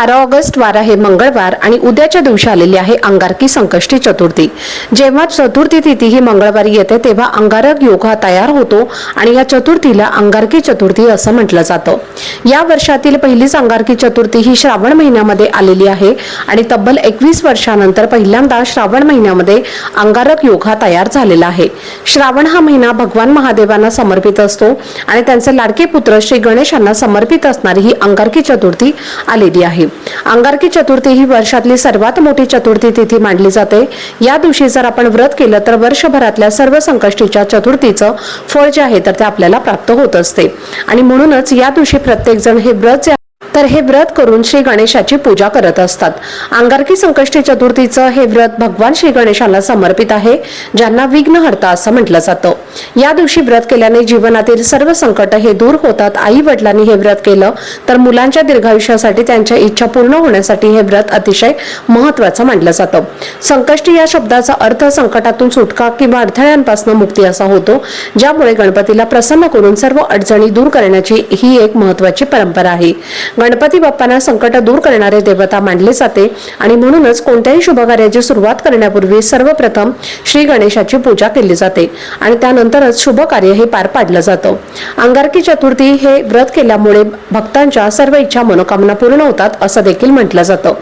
बारा ऑगस्ट वार आहे मंगळवार आणि उद्याच्या दिवशी आलेली आहे अंगारकी संकष्टी चतुर्थी. जेव्हा चतुर्थी तिथी ही मंगळवारी येते तेव्हा अंगारक योग हा तयार होतो आणि या चतुर्थीला अंगारकी चतुर्थी असं म्हटलं जातं. या वर्षातील पहिलीच अंगारकी चतुर्थी ही श्रावण महिन्यामध्ये आलेली आहे आणि तब्बल एकवीस वर्षानंतर पहिल्यांदा श्रावण महिन्यामध्ये अंगारक योग हा तयार झालेला आहे. श्रावण हा महिना भगवान महादेवांना समर्पित असतो आणि त्यांचे लाडके पुत्र श्री गणेशांना समर्पित असणारी ही अंगारकी चतुर्थी आलेली आहे. अंगारकी चतुर्थी ही वर्षातली सर्वात मोठी चतुर्थी तिथी मानली जाते. या दिवशी जर आपण व्रत केलं तर वर्षभरातल्या सर्व संकष्टीच्या चतुर्थीचं फळ जे आहे तर ते आपल्याला प्राप्त होत असते. आणि म्हणूनच या दिवशी प्रत्येक जण हे व्रत जे तर हे व्रत करून श्री गणेशाची पूजा करत असतात. अंगारकी संकष्टी चतुर्थीचं हे व्रत भगवान श्री गणेशाला समर्पित आहे ज्यांना विघ्नहर्ता असं म्हटलं जातं. या दिवशी व्रत केल्याने जीवनातील सर्व संकट हे दूर होतात. आई वडिलांनी हे व्रत केलं तर मुलांच्या दीर्घायुष्यासाठी त्यांच्या इच्छा पूर्ण होण्यासाठी हे व्रत अतिशय महत्वाचं मानलं जातं. संकष्टी या शब्दाचा अर्थ संकटातून सुटका किंवा अडथळ्यांपासून मुक्ती असा होतो ज्यामुळे गणपतीला प्रसन्न करून सर्व अडचणी दूर करण्याची ही एक महत्वाची परंपरा आहे. गणपती बाप्पांना संकट दूर करणारे देवता मानले जाते आणि म्हणूनच कोणत्याही शुभकार्याची सुरुवात करण्यापूर्वी सर्वप्रथम श्री गणेशाची पूजा केली जाते आणि त्यानंतरच शुभ कार्य हे पार पाडलं जातं. अंगारकी चतुर्थी हे व्रत केल्यामुळे भक्तांच्या सर्व इच्छा मनोकामना पूर्ण होतात असं देखील म्हटलं जातं.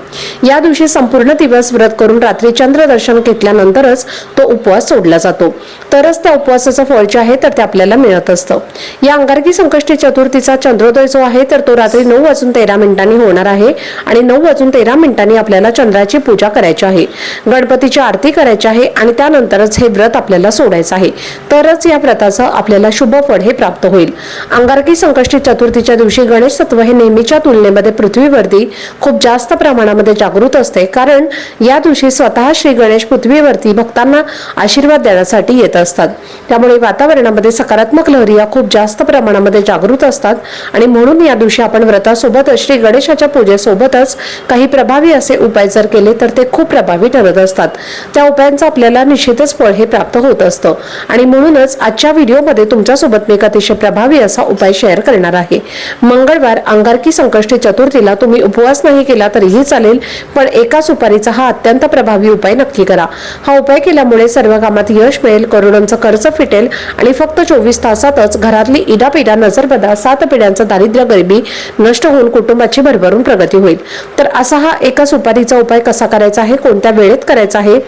या दिवशी संपूर्ण दिवस व्रत करून रात्री चंद्र दर्शन घेतल्यानंतरच तो उपवास सोडला जातो. तरच त्या उपवासाचं फळ जे आहे तर ते आपल्याला मिळत असतं. या अंगारकी संकष्टी चतुर्थीचा चंद्रोदय जो आहे तर तो रात्री नऊ वाजून तेरा मिनिटांनी होणार आहे आणि नऊ वाजून तेरा मिनिटांनी आपल्याला चंद्राची पूजा करायची आहे. गणपतीची आरती करायची आहे आणि त्यानंतरच हे व्रत आपल्याला सोडायचं आहे. तरच या व्रताचं आपल्याला शुभ फळ हे प्राप्त होईल. अंगारकी संकष्टी चतुर्थीच्या दिवशी गणेश तत्व हे नेहमीच्या तुलनेमध्ये पृथ्वीवरती खूप जास्त प्रमाणामध्ये जागृत असते. कारण या दिवशी स्वतः श्री गणेश पृथ्वीवरती भक्तांना आशीर्वाद देण्यासाठी येत असतात. त्यामुळे वातावरणामध्ये सकारात्मक लहरी या खूप जास्त प्रमाणामध्ये जागृत असतात आणि म्हणून या दिवशी आपण व्रतासोबत श्री गणेशाच्या पूजेसोबतच काही प्रभावी असे उपाय जर केले तर ते खूप प्रभावी ठरत असतात. त्या उपायांचं आपल्याला निश्चितच फळ हे प्राप्त होत असतं. आणि म्हणूनच आजच्या व्हिडिओमध्ये तुमच्यासोबत मी एक अतिशय प्रभावी असा उपाय शेअर करणार आहे. मंगळवार अंगारकी संकष्टी चतुर्थीला तुम्ही उपवास नाही केला तरीही चालेल पण एका सुपारीचा हा अत्यंत प्रभावी उपाय नक्की करा. हा उपाय केल्यामुळे सर्व कामात यश मिळेल करोडांचं कर्ज फिटेल आणि फक्त चोवीस तासातच घरातली इडापिडा नजरबदा सात पिढ्यांचं दारिद्र्य गरिबी नष्ट होऊन कुटुंबाची भरभरून प्रगती होईल. तर असा हा एका सुपारीचा उपाय कसा करायचा आहे? कोणत्या वेळेत करायचा आहे?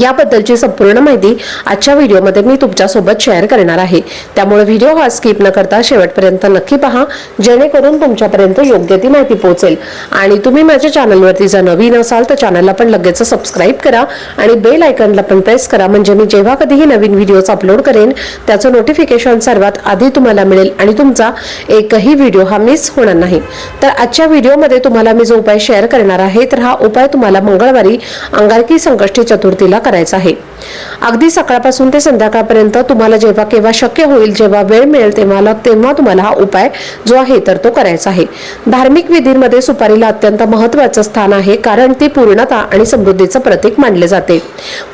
याबद्दलची संपूर्ण माहिती आजच्या व्हिडिओमध्ये मी तुमच्यासोबत शेअर करणार आहे. त्यामुळे व्हिडिओ हा स्किप न करता शेवटपर्यंत नक्की पहा जेणेकरून तुमच्यापर्यंत योग्य ती माहिती पोहोचेल. आणि तुम्ही माझ्या चॅनलवरती जर नवीन असाल तर चॅनलला पण लगेच सबस्क्राईब करा आणि बेल आयकनला पण प्रेस करा. म्हणजे मी जेव्हा कधीही नवीन व्हिडिओज अपलोड करेन त्याचं नोटिफिकेशन सर्वात आधी तुम्हाला मिळेल आणि तुमचा एकही व्हिडिओ हा मिस होणार नाही. तर आजच्या व्हिडिओमध्ये तुम्हाला मी जो उपाय शेअर करणार आहे तर हा उपाय तुम्हाला मंगळवारी अंगारकी संकष्टी चतुर्थीला करायचा आहे. अगदी सकाळपासून ते संध्याकाळपर्यंत तुम्हाला जेव्हा केव्हा शक्य होईल जेव्हा वेळ मिळेल तेव्हा तेव्हा तुम्हाला हा उपाय जो आहे तर तो करायचा आहे. धार्मिक विधींमध्ये सुपारीला अत्यंत महत्वाचं स्थान आहे कारण ती पूर्णता आणि समृद्धीचं प्रतीक मानले जाते.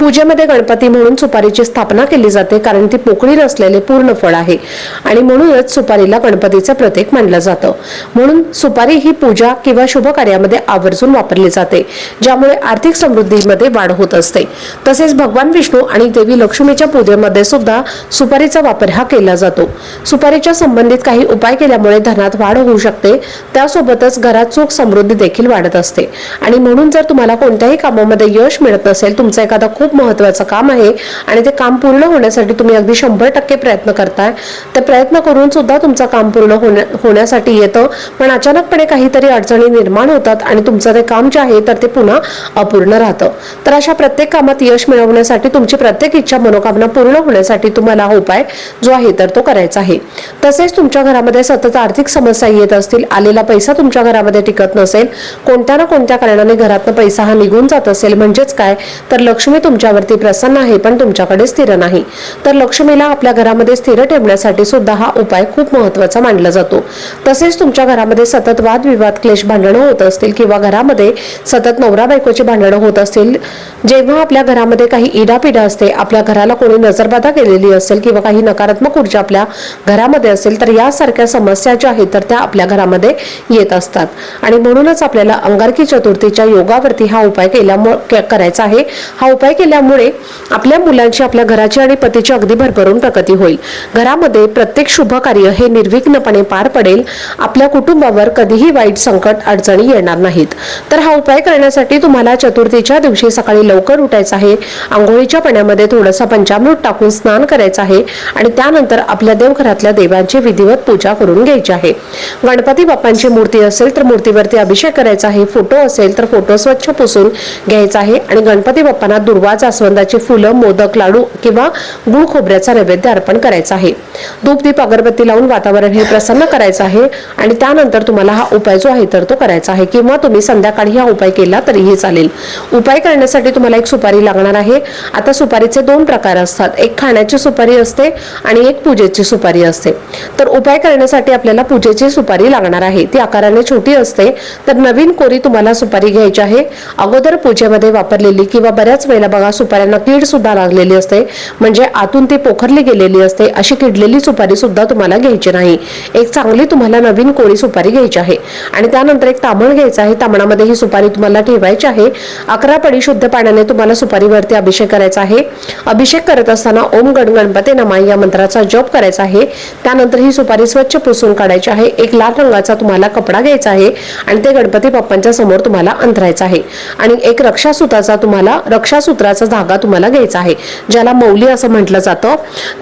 पूजेमध्ये गणपती म्हणून सुपारीची स्थापना केली जाते कारण ती पोकळी नसलेले पूर्ण फळ आहे. आणि म्हणूनच सुपारीला गणपतीचं प्रतीक मानलं जातं. म्हणून सुपारी ही पूजा किंवा शुभ कार्यामध्ये आवर्जून वापरली जाते ज्यामुळे आर्थिक समृद्धीमध्ये वाढ होत असते. तसेच भगवान विष्णू आणि देवी लक्ष्मीच्या पूजेमध्ये सुद्धा सुपारीचा वापर हा केला जातो. सुपारीच्या संबंधित काही उपाय केल्यामुळे धनात वाढ होऊ शकते. त्यासोबतच घरात सुख समृद्धी देखील वाढत असते. आणि म्हणून जर तुम्हाला कोणत्याही कामामध्ये यश मिळत नसेल तुमचं एखादा खूप महत्वाचं काम आहे आणि ते काम पूर्ण होण्यासाठी तुम्ही अगदी शंभर टक्के प्रयत्न करताय ते प्रयत्न करून सुद्धा तुमचं काम पूर्ण होण्या होण्यासाठी येतं. पण अचानकपणे काहीतरी अडचणी निर्माण होतात आणि तुमचं ते काम जे आहे तर ते पुन्हा अपूर्ण राहतं. तर अशा प्रत्येक कामात यश मिळवण्यासाठी तुमची प्रत्येक इच्छा मनोकामना पूर्ण होण्यासाठी तुम्हाला हा उपाय जो आहे तर तो करायचा आहे. तसेच तुमच्या घरामध्ये सतत आर्थिक समस्या येत असतील आलेला पैसा तुमच्या घरामध्ये टिकत नसेल कोणत्या ना कोणत्या कारणाने घरातनं पैसा हा निघून जात असेल म्हणजेच काय? तर लक्ष्मी तुमच्यावरती प्रसन्न आहे पण तुमच्याकडे स्थिर नाही. तर लक्ष्मीला आपल्या घरामध्ये स्थिर ठेवण्यासाठी सुद्धा हा उपाय खूप महत्त्वाचा मानला जातो. तसेच तुमच्या घरामध्ये सतत वादविवाद क्लेश भांडणं होत असतील किंवा घरामध्ये सतत नवरा बायकोची भांडणं होत असतील जेव्हा आपल्या घरामध्ये काही पिढ्या असते. आपल्या घराला कोणी नजरबाधा केलेली असेल किंवा काही नकारात्मक ऊर्जा आपल्या घरामध्ये असेल तर यासारख्या समस्या ज्या आहेत तर त्या आपल्या घरामध्ये येत असतात. आणि म्हणूनच आपल्याला अंगारकी चतुर्थीच्या योगावरती हा उपाय केल्यामुळे करायचा आहे. हा उपाय केल्यामुळे आपल्या मुलांची आपल्या घराची आणि पतीची अगदी भरभरून प्रगती होईल. घरामध्ये प्रत्येक शुभ कार्य हे निर्विघ्नपणे पार पडेल. आपल्या कुटुंबावर कधीही वाईट संकट अडचणी येणार नाहीत. तर हा उपाय करण्यासाठी तुम्हाला चतुर्थीच्या दिवशी सकाळी लवकर उठायचं आहे. आंघोळी आंघोळीच्या पाण्यामध्ये थोडासा पंचामृत टाकून स्नान करायचं आहे आणि त्यानंतर आपल्या देवघरातल्या देवांची विधिवत पूजा करून घ्यायची आहे. गणपती बाप्पांची मूर्ती असेल तर मूर्तीवरती अभिषेक करायचा आहे. फोटो असेल तर फोटो स्वच्छ पुसून घ्यायचा आहे आणि गणपती बाप्पांना दुर्वा जास्वंदाची फुलं मोदक लाडू किंवा गुळ खोबऱ्याचा नैवेद्य अर्पण करायचा आहे. धूप दीप अगरबत्ती लावून वातावरण हे प्रसन्न करायचं आहे आणि त्यानंतर तुम्हाला हा उपाय जो आहे तर तो करायचा आहे किंवा तुम्ही संध्याकाळी हा उपाय केला तरीही चालेल. उपाय करण्यासाठी तुम्हाला एक सुपारी लागणार आहे. आता सुपारीचे दोन प्रकार असतात. एक खाण्याची सुपारी असते आणि एक पूजेची सुपारी असते. तर उपाय करण्यासाठी आपल्याला पूजेची सुपारी लागणार आहे. ती आकाराने छोटी असते तर नवीन कोरी तुम्हाला सुपारी घ्यायची आहे. अगोदर पूजेमध्ये वापरलेली किंवा बऱ्याच वेळेला बघा सुपाऱ्यांना कीड सुद्धा लागलेली असते. म्हणजे आतून ती पोखरली गेलेली असते. अशी किडलेली सुपारी सुद्धा तुम्हाला घ्यायची नाही. एक चांगली तुम्हाला नवीन कोरी सुपारी घ्यायची आहे. आणि त्यानंतर एक तामण घ्यायचं आहे. तामणामध्ये ही सुपारी तुम्हाला ठेवायची आहे. अकरा पडी शुद्ध पाण्याने तुम्हाला सुपारीवरती अभिषेक करायचा आहे. अभिषेक करत असताना ओम गण गणपती नमा या मंत्राचा जप करायचा आहे. त्यानंतर ही सुपारी स्वच्छ पुसून काढायची आहे. एक लाल रंगाचा तुम्हाला कपडा घ्यायचा आहे आणि ते गणपती बाप्पांच्या समोर तुम्हाला अंतरायचं आहे. आणि एक रक्षासूत्राचा तुम्हाला रक्षासूत्राचा धागा तुम्हाला घ्यायचा आहे ज्याला मौली असं म्हटलं जातं.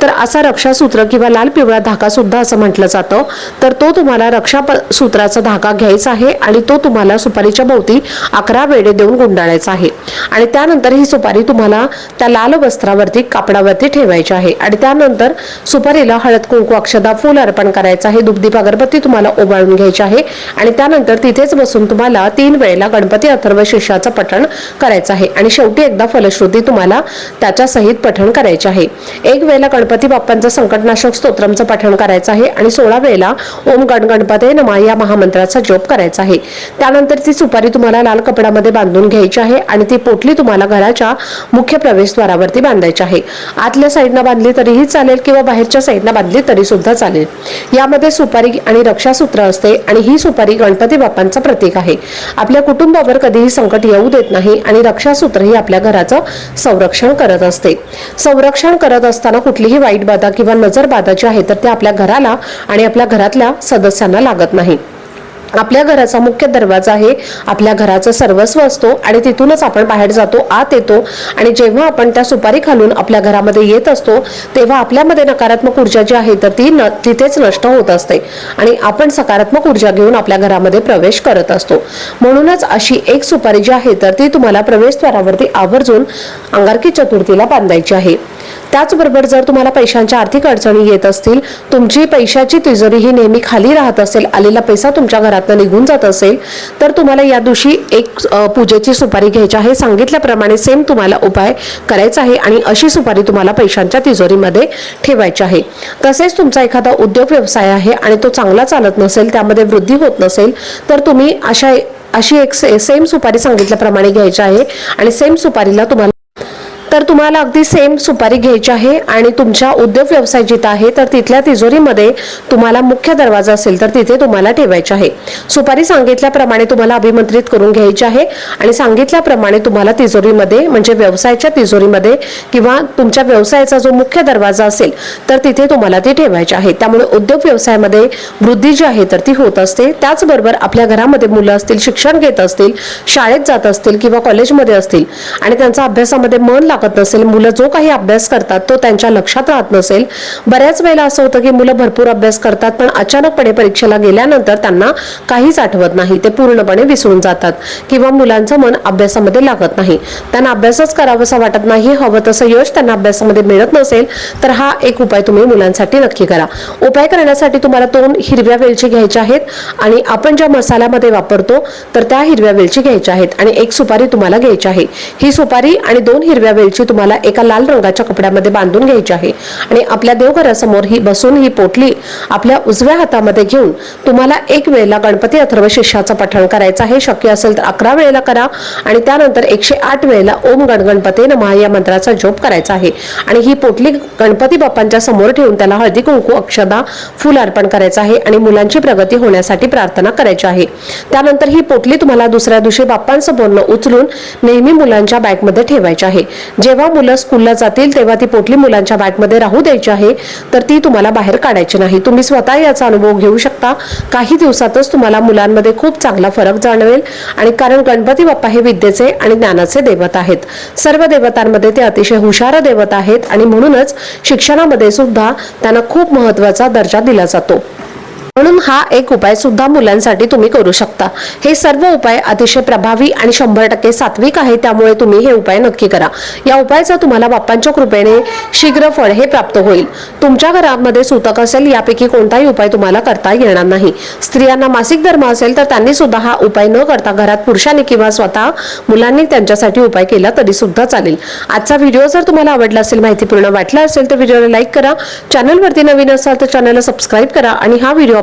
तर असा रक्षासूत्र किंवा लाल पिवळा धागा सुद्धा असं म्हटलं जातं. तर तो तुम्हाला रक्षा सूत्राचा धागा घ्यायचा आहे आणि तो तुम्हाला सुपारीच्या भोवती अकरा वेडे देऊन गुंडाळायचा आहे. आणि त्यानंतर ही सुपारी तुम्हाला त्या लाल वस्त्रावरती कापडावरती ठेवायचे आहे. आणि त्यानंतर सुपारीला हळद कुंकू अक्षदा फुल अर्पण करायचं आहे. दुग्धीप अगरबत्ती तुम्हाला ओवाळून घ्यायची आहे. आणि त्यानंतर तिथेच बसून तुम्हाला तीन वेळेला गणपती अथर्व शिष्याचं पठण करायचं आहे. आणि शेवटी एकदा फलश्रुती तुम्हाला त्याच्या सहित पठण करायचे आहे. एक वेळेला गणपती बाप्पांचं संकटनाशक स्तोत्रमचं पठण करायचं आहे. आणि सोळा वेळेला ओम गण गणपते नमा या महामंत्राचा जप करायचा आहे. त्यानंतर ती सुपारी तुम्हाला लाल कपड्यामध्ये बांधून घ्यायची आहे. आणि ती पोटली तुम्हाला घराच्या मुख्य प्रवेशद्वारावरती बांधायची आहे. आतल्या साईडनं बांधली तरीही चालेल किंवा बाहेरच्या साईडनं बांधली तरी सुद्धा चालेल. यामध्ये सुपारी आणि रक्षासूत्र असते आणि ही सुपारी गणपती बाप्पांचं प्रतीक आहे. आपल्या कुटुंबावर कधीही संकट येऊ देत नाही आणि रक्षासूत्र ही आपल्या घराचं संरक्षण करत असते. संरक्षण करत असताना कुठलीही वाईट बाधा किंवा नजर बाधा जी आहे तर ते आपल्या घराला आणि आपल्या घरातल्या सदस्यांना लागत नाही. आपल्या घराचा मुख्य दरवाजा आहे. आपल्या घराचं सर्वस्व असतो आणि तिथूनच आपण बाहेर जातो आत येतो. आणि जेव्हा आपण त्या सुपारी खालून आपल्या घरामध्ये येत असतो तेव्हा आपल्यामध्ये नकारात्मक ऊर्जा जी आहे तर ती न तिथेच नष्ट होत असते. आणि आपण सकारात्मक ऊर्जा घेऊन आपल्या घरामध्ये प्रवेश करत असतो. म्हणूनच अशी एक सुपारी जी आहे तर ती तुम्हाला प्रवेशद्वारावरती आवर्जून अंगारकी चतुर्थीला बांधायची आहे. त्याचबरोबर जर तुम्हाला पैशांच्या आर्थिक अडचणी येत असतील तुमची पैशाची तिजोरी ही नेहमी खाली राहत असेल आलेला पैसा तुमच्या घरातनं निघून जात असेल तर तुम्हाला या दिवशी एक पूजेची सुपारी घ्यायची आहे. सांगितल्याप्रमाणे सेम तुम्हाला उपाय करायचा आहे आणि अशी सुपारी तुम्हाला पैशांच्या तिजोरीमध्ये ठेवायची आहे. तसेच तुमचा एखादा उद्योग व्यवसाय आहे आणि तो चांगला चालत नसेल त्यामध्ये वृद्धी होत नसेल तर तुम्ही अशा अशी एक से- सेम सुपारी सांगितल्याप्रमाणे घ्यायची आहे आणि सेम सुपारीला तुम्हाला तर तुम्हाला अगदी सेम सुपारी घ्यायची आहे आणि तुमच्या उद्योग व्यवसाय जिथं आहे तर तिथल्या तिजोरीमध्ये तुम्हाला मुख्य दरवाजा असेल तर तिथे तुम्हाला ठेवायचे आहे. सुपारी सांगितल्याप्रमाणे तुम्हाला अभिमंत्रित करून घ्यायची आहे आणि सांगितल्याप्रमाणे तुम्हाला तिजोरीमध्ये म्हणजे व्यवसायाच्या तिजोरीमध्ये किंवा तुमच्या व्यवसायाचा जो मुख्य दरवाजा असेल तर तिथे तुम्हाला ती ठेवायची आहे. त्यामुळे उद्योग व्यवसायामध्ये वृद्धी जी आहे तर ती होत असते. त्याचबरोबर आपल्या घरामध्ये मुलं असतील शिक्षण घेत असतील शाळेत जात असतील किंवा कॉलेजमध्ये असतील आणि त्यांचा अभ्यासामध्ये मन लागत लागत नसेल मुलं जो काही अभ्यास करतात तो त्यांच्या लक्षात राहत नसेल. बऱ्याच वेळेला असं होतं की मुलं भरपूर अभ्यास करतात पण अचानकपणे परीक्षेला गेल्यानंतर त्यांना काहीच आठवत नाही. ते पूर्णपणे विसरून जातात किंवा मुलांचं मन अभ्यासामध्ये लागत नाही. त्यांना अभ्यासच करावासा वाटत नाही हवं तसं यश त्यांना अभ्यासामध्ये मिळत नसेल तर हा एक उपाय तुम्ही मुलांसाठी नक्की करा. उपाय करण्यासाठी तुम्हाला दोन हिरव्या वेलची घ्यायच्या आहेत आणि आपण ज्या मसाल्यामध्ये वापरतो तर त्या हिरव्या वेलची घ्यायच्या आहेत आणि एक सुपारी तुम्हाला घ्यायची आहे. ही सुपारी आणि दोन हिरव्या वेल वेलची तुम्हाला एका लाल रंगाच्या कपड्यामध्ये बांधून घ्यायची आहे. आणि आपल्या देवघरासमोर ही बसून ही पोटली आपल्या उजव्या हातामध्ये घेऊन तुम्हाला एक वेळेला गणपती अथर्व शिष्याचं पठण करायचं आहे. शक्य असेल तर अकरा वेळेला करा. आणि त्यानंतर एकशे आठ वेळेला ओम गणगणपते नमः या मंत्राचा जोप करायचा आहे. आणि ही पोटली गणपती बाप्पांच्या समोर ठेवून त्याला हळदी कुंकू अक्षदा फुल अर्पण करायचं आहे आणि मुलांची प्रगती होण्यासाठी प्रार्थना करायची आहे. त्यानंतर ही पोटली तुम्हाला दुसऱ्या दिवशी बाप्पांसमोरनं उचलून नेहमी मुलांच्या बॅगमध्ये ठेवायची आहे. जेव्हा मुलं स्कूलला जातील तेव्हा ती पोटली मुलांच्या बॅगमध्ये राहू द्यायची आहे तर ती तुम्हाला बाहेर काढायची नाही. तुम्ही स्वतः याचा अनुभव घेऊ शकता. काही दिवसातच तुम्हाला मुलांमध्ये खूप चांगला फरक जाणवेल आणि कारण गणपती बाप्पा हे विद्येचे आणि ज्ञानाचे दैवत आहेत. सर्व देवतांमध्ये ते अतिशय हुशार देवत आहेत आणि म्हणूनच शिक्षणामध्ये सुद्धा त्यांना खूप महत्त्वाचा दर्जा दिला जातो. म्हणून हा एक उपाय सुद्धा मुलांसाठी तुम्ही करू शकता. हे सर्व उपाय अतिशय प्रभावी आणि शंभर टक्के सात्विक आहे त्यामुळे तुम्ही हे उपाय नक्की करा. या उपायाचा तुम्हाला बाप्पांच्या कृपेने शीघ्र फळ हे प्राप्त होईल. तुमच्या घरामध्ये सुतक असेल यापैकी कोणताही उपाय तुम्हाला करता येणार नाही. स्त्रियांना मासिक धर्म असेल तर त्यांनी सुद्धा हा उपाय न करता घरात पुरुषांनी किंवा स्वतः मुलांनी त्यांच्यासाठी उपाय केला तरी सुद्धा चालेल. आजचा व्हिडिओ जर तुम्हाला आवडला असेल माहितीपूर्ण वाटला असेल तर व्हिडिओला लाईक करा. चॅनलवरती नवीन असाल तर चॅनलला सबस्क्राईब करा आणि हा व्हिडिओ